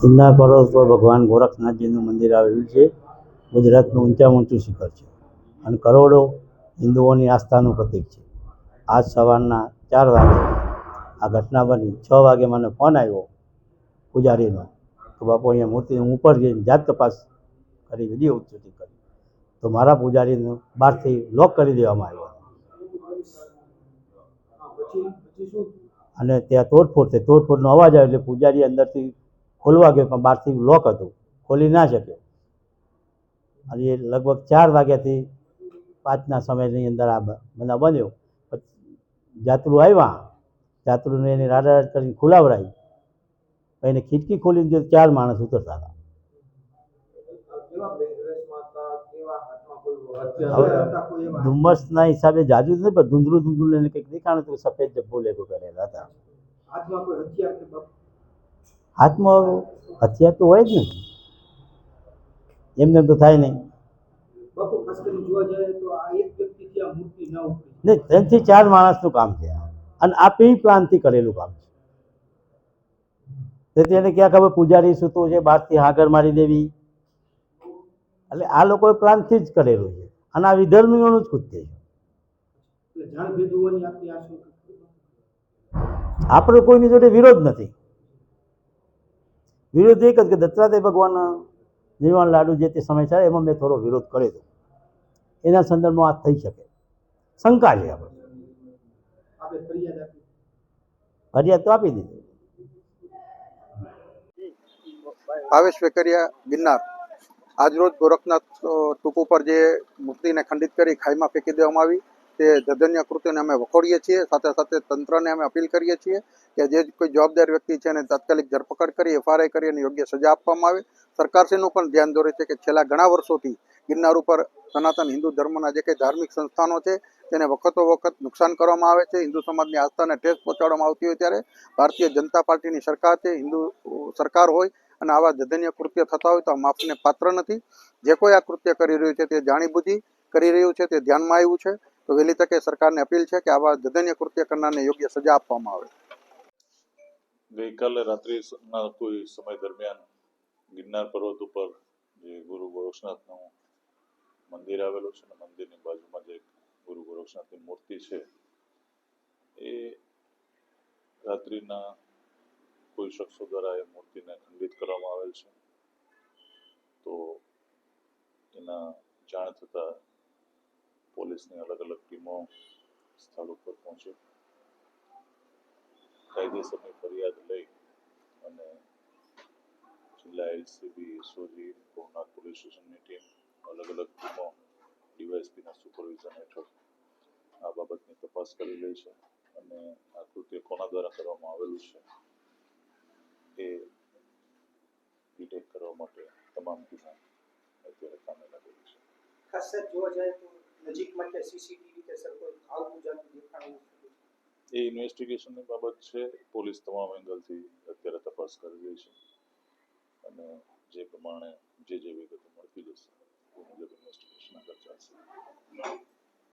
ગિરનાર પર્વત પર ભગવાન ગોરખનાથજીનું મંદિર આવેલું છે. ગુજરાતનું ઊંચામાં ઊંચું શિખર છે અને કરોડો હિન્દુઓની આસ્થાનું પ્રતીક છે. આજ સવારના ચાર વાગે આ ઘટના બની. છ વાગે મને ફોન આવ્યો પૂજારીનો કે બાપુ અહીંયા મૂર્તિ હું ઉપર જઈને જાત તપાસ કરી વીડિયો ઉત્સુતિ કરી. તો મારા પૂજારીનું બહારથી લોક કરી દેવામાં આવ્યો. અને ત્યાં તોડફોડ થઈ. તોડફોડનો અવાજ આવ્યો એટલે પૂજારી અંદરથી ખોલવા ગયો પણ બહારથી લોક હતું. ખોલી ના શક્યો. અને એ લગભગ ચાર વાગ્યાથી પાંચના સમયની અંદર આ બધા બનાવ બન્યો. જાત્રુ આવ્યા. જાત્રુને એની રાડારાડ કરીને ખુલાવડાવી એને ખીટકી ખોલીને જો ચાર માણસ ઉતરતા હતા. ધુમ્મસના હિસાબે જાજુ નથી પણ ધૂંધળું ધૂંધળું એને કંઈક દેખાણું હતું સફેદ જબ્બો લેગો કરેલા હતા. હાથમાં હત્યા તો હોય જ ને. એમને તો થાય નહીં. બાપુ ખાસ કરીને જોવા જાય તો આ એક વ્યક્તિથી આ મૂર્તિ ન ઉપડી. ને ત્રણથી ચાર માણસનું કામ છે અને આ પ્રી પ્લાનથી કરેલું કામ છે. તેથી એને ક્યાં ખબર? પૂજારી સૂતો છે બહારથી હાકર મારી દેવી. એટલે આ લોકોએ પ્લાનથી જ કરેલું છે. અને આ વિધર્મીઓનું જ કૃત્ય છે? આપણો કોઈની જોડે વિરોધ નથી. વિરોધ એક જ કે દત્તાત્રેય ભગવાન નિર્વાણ લાડુ જે તે સમય છે એમાં મેં થોડો વિરોધ કર્યો હતો. એના સંદર્ભમાં આ થઈ શકે. શંકા છે આપણે ફરિયાદ તો આપી દીધી. ભાવેશ વેકરિયા ગિરનાર. આજરોજ ગોરખનાથ ટૂંક ઉપર જે મૂર્તિને ખંડિત કરી ખાઈમાં ફેંકી દેવામાં આવી. તે જધન્ય કૃત્યને અમે વખોડીએ છીએ. સાથે સાથે તંત્રને અમે અપીલ કરીએ છીએ કે જે કોઈ જવાબદાર વ્યક્તિ છે એને તાત્કાલિક ધરપકડ કરી, એફઆરઆઈ કરી અને યોગ્ય સજા આપવામાં આવે. સરકારશ્રીનું પણ ધ્યાન દોરે છે કે છેલ્લા ઘણા વર્ષોથી ગિરનાર ઉપર સનાતન હિન્દુ ધર્મના જે કંઈ ધાર્મિક સંસ્થાનો છે તેને વખતો વખત નુકસાન કરવામાં આવે છે. હિન્દુ સમાજની આસ્થાને ઠેસ પહોંચાડવામાં આવતી હોય ત્યારે ભારતીય જનતા પાર્ટીની સરકાર છે, હિન્દુ સરકાર હોય અને આવા જધન્ય કૃત્ય થતા હોય તો માફને પાત્ર નથી. જે કોઈ આ કૃત્ય કરી રહ્યું છે તે જાણીબુદ્ધિ કરી રહ્યું છે, તે ધ્યાનમાં આવ્યું છે. તો વહેલી તકે સરકારને અપીલ છે કે આવા જધન્ય કૃત્ય કરનારને યોગ્ય સજા આપવામાં આવે. ગઈકાલે રાત્રિના કોઈ સમય દરમિયાન ગિરનાર પર્વત ઉપર જે ગુરુ ગોરક્ષનાથનું મંદિર આવેલું છે અને મંદિરની બાજુમાં જે ગુરુ ગોરક્ષનાથની મૂર્તિ છે, એ રાત્રિના કોઈ શખ્સો દ્વારા એ મૂર્તિને ખંડિત કરવામાં આવેલ છે. તો એના જાણ થતાં પોલીસની અલગ અલગ ટીમો સ્થળ ઉપર પહોંચી. કાયદેસરની ફરિયાદ લઈ અને જિલ્લા એલસીબી એસઓજી ભવનાથ પોલીસ સ્ટેશનની ટીમ, અલગ અલગ ટીમો ડીવાયએસપીના સુપરવિઝન હેઠળ આ બાબતની તપાસ કરી રહી છે અને આ કૃત્ય કોના દ્વારા કરવામાં આવેલું છે એ ડિટેક્ટ કરવા માટે તમામ ટીમો અત્યારે કામે લાગેલી છે. ખાસ જોવા જાય તો નજીકમાં કે સીસીટીવી કે સર કોઈ આવતું જાતું દેખાણું એ ઇન્વેસ્ટિગેશનની બાબત છે. પોલીસ તમામ એંગલથી અત્યારે તપાસ કરી રહી છે. અને જે પ્રમાણે જે જે વિગતો મળતી જશે એ મુજબ ઇન્વેસ્ટિગેશન આગળ ચાલશે.